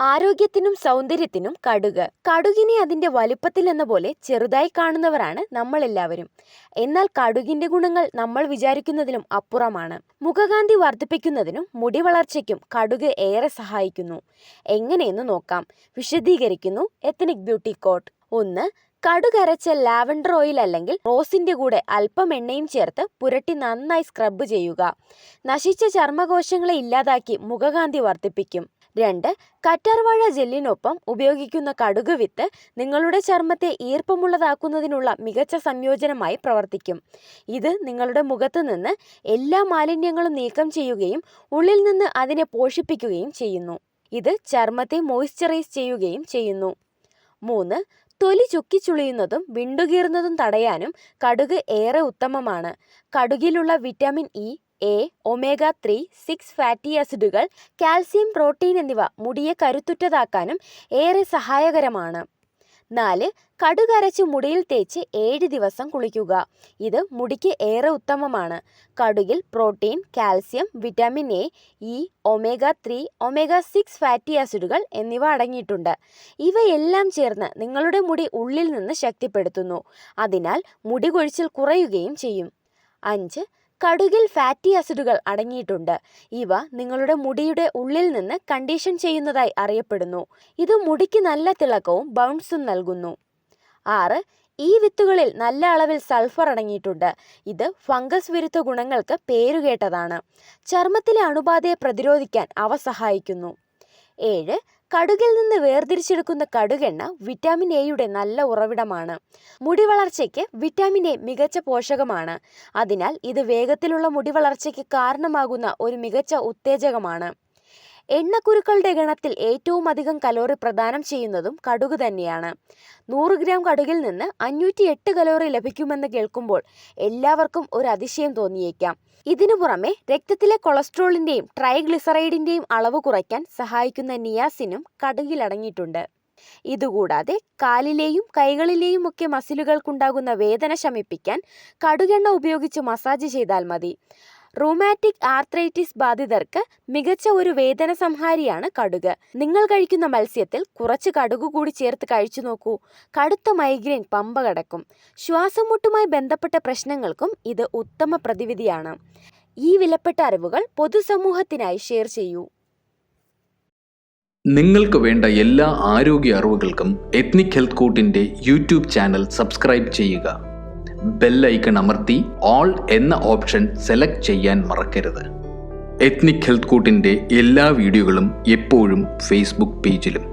ആരോഗ്യത്തിനും സൗന്ദര്യത്തിനും കടുക്. കടുകിനെ അതിന്റെ വലുപ്പത്തിൽ എന്ന പോലെ ചെറുതായി കാണുന്നവരാണ് നമ്മളെല്ലാവരും. എന്നാൽ കടുകിന്റെ ഗുണങ്ങൾ നമ്മൾ വിചാരിക്കുന്നതിലും അപ്പുറമാണ്. മുഖകാന്തി വർദ്ധിപ്പിക്കുന്നതിനും മുടി വളർച്ചയ്ക്കും കടുക് ഏറെ സഹായിക്കുന്നു. എങ്ങനെയെന്ന് നോക്കാം. വിശദീകരിക്കുന്നു എത്നിക് ബ്യൂട്ടി കോട്ട്. ഒന്ന് കടുകരച്ച ലാവൻഡർ ഓയിൽ അല്ലെങ്കിൽ റോസിന്റെ കൂടെ അല്പം എണ്ണയും ചേർത്ത് പുരട്ടി നന്നായി സ്ക്രബ് ചെയ്യുക. നശിച്ച ചർമ്മകോശങ്ങളെ ഇല്ലാതാക്കി മുഖകാന്തി വർദ്ധിപ്പിക്കും. രണ്ട് കറ്റാർവാഴ ജെല്ലിനൊപ്പം ഉപയോഗിക്കുന്ന കടുക് വിത്ത് നിങ്ങളുടെ ചർമ്മത്തെ ഈർപ്പമുള്ളതാക്കുന്നതിനുള്ള മികച്ച സംയോജനമായി പ്രവർത്തിക്കും. ഇത് നിങ്ങളുടെ മുഖത്ത് നിന്ന് എല്ലാ മാലിന്യങ്ങളും നീക്കം ചെയ്യുകയും ഉള്ളിൽ നിന്ന് അതിനെ പോഷിപ്പിക്കുകയും ചെയ്യുന്നു. ഇത് ചർമ്മത്തെ മോയ്സ്ചറൈസ് ചെയ്യുകയും ചെയ്യുന്നു. മൂന്ന് തൊലി ചുക്കിച്ചുളിയുന്നതും വിണ്ടുകീറുന്നതും തടയാനും കടുക് ഏറെ ഉത്തമമാണ്. കടുകിലുള്ള vitamin E A omega three six fatty ആസിഡുകൾ കാൽസ്യം പ്രോട്ടീൻ എന്നിവ മുടിയെ കരുത്തുറ്റതാക്കാനും ഏറെ സഹായകരമാണ്. നാല് കടുകരച്ച് മുടിയിൽ തേച്ച് ഏഴ് ദിവസം കുളിക്കുക. ഇത് മുടിക്ക് ഏറെ ഉത്തമമാണ്. കടുകിൽ protein calcium vitamin A E omega three omega six fatty ആസിഡുകൾ എന്നിവ അടങ്ങിയിട്ടുണ്ട്. ഇവയെല്ലാം ചേർന്ന് നിങ്ങളുടെ മുടി ഉള്ളിൽ നിന്ന് ശക്തിപ്പെടുത്തുന്നു. അതിനാൽ മുടി കൊഴിച്ചിൽ കുറയുകയും ചെയ്യും. അഞ്ച് കടുകിൽ ഫാറ്റി ആസിഡുകൾ അടങ്ങിയിട്ടുണ്ട്. ഇവ നിങ്ങളുടെ മുടിയുടെ ഉള്ളിൽ നിന്ന് കണ്ടീഷൻ ചെയ്യുന്നതായി അറിയപ്പെടുന്നു. ഇത് മുടിക്ക് നല്ല തിളക്കവും ബൗൺസും നൽകുന്നു. ആറ് ഈ വിത്തുകളിൽ നല്ല അളവിൽ സൾഫർ അടങ്ങിയിട്ടുണ്ട്. ഇത് ഫംഗസ് വിരുദ്ധ ഗുണങ്ങൾക്ക് പേരുകേട്ടതാണ്. ചർമ്മത്തിലെ അണുബാധയെ പ്രതിരോധിക്കാൻ അവ സഹായിക്കുന്നു. ഏഴ് കടുകിൽ നിന്ന് വേർതിരിച്ചെടുക്കുന്ന കടുകെണ്ണ വിറ്റാമിൻ എയുടെ നല്ല ഉറവിടമാണ്. മുടി വളർച്ചയ്ക്ക് വിറ്റാമിൻ എ മികച്ച പോഷകമാണ്. അതിനാൽ ഇത് വേഗത്തിലുള്ള മുടി വളർച്ചയ്ക്ക് കാരണമാകുന്ന ഒരു മികച്ച ഉത്തേജകമാണ്. എണ്ണക്കുരുക്കളുടെ ഗണത്തിൽ ഏറ്റവും അധികം കലോറി പ്രദാനം ചെയ്യുന്നതും കടുക് തന്നെയാണ്. നൂറ് ഗ്രാം കടുകിൽ നിന്ന് അഞ്ഞൂറ്റി എട്ട് കലോറി ലഭിക്കുമെന്ന് കേൾക്കുമ്പോൾ എല്ലാവർക്കും ഒരു അതിശയം തോന്നിയേക്കാം. ഇതിനു പുറമെ രക്തത്തിലെ കൊളസ്ട്രോളിന്റെയും ട്രൈഗ്ലിസറൈഡിന്റെയും അളവ് കുറയ്ക്കാൻ സഹായിക്കുന്ന നിയാസിനും കടുകിൽ അടങ്ങിയിട്ടുണ്ട്. ഇതുകൂടാതെ കാലിലെയും കൈകളിലെയും ഒക്കെ മസിലുകൾക്കുണ്ടാകുന്ന വേദന ശമിപ്പിക്കാൻ കടുകെണ്ണ ഉപയോഗിച്ച് മസാജ് ചെയ്താൽ മതി. റൂമാറ്റിക് ആർത്രൈറ്റിസ് ബാധിതർക്ക് മികച്ച ഒരു വേദന സംഹാരിയാണ് കടുക്. നിങ്ങൾ കഴിക്കുന്ന മത്സ്യത്തിൽ കുറച്ച് കടുക് കൂടി ചേർത്ത് കഴിച്ചു നോക്കൂ. കടുത്ത മൈഗ്രെയിൻ പമ്പ കടക്കും. ശ്വാസമുട്ടുമായി ബന്ധപ്പെട്ട പ്രശ്നങ്ങൾക്കും ഇത് ഉത്തമ പ്രതിവിധിയാണ്. ഈ വിലപ്പെട്ട അറിവുകൾ പൊതുസമൂഹത്തിനായി ഷെയർ ചെയ്യൂ. നിങ്ങൾക്ക് വേണ്ട എല്ലാ ആരോഗ്യ അറിവുകൾക്കും എത്നിക് ഹെൽത്ത് കോട്ടിന്റെ യൂട്യൂബ് ചാനൽ സബ്സ്ക്രൈബ് ചെയ്യുക. ബെല്ലൈക്കൺ അമർത്തി ഓൾ എന്ന ഓപ്ഷൻ സെലക്ട് ചെയ്യാൻ മറക്കരുത്. എത്നിക് ഹെൽത്ത് കൂട്ടിന്റെ എല്ലാ വീഡിയോകളും എപ്പോഴും ഫേസ്ബുക്ക് പേജിലും.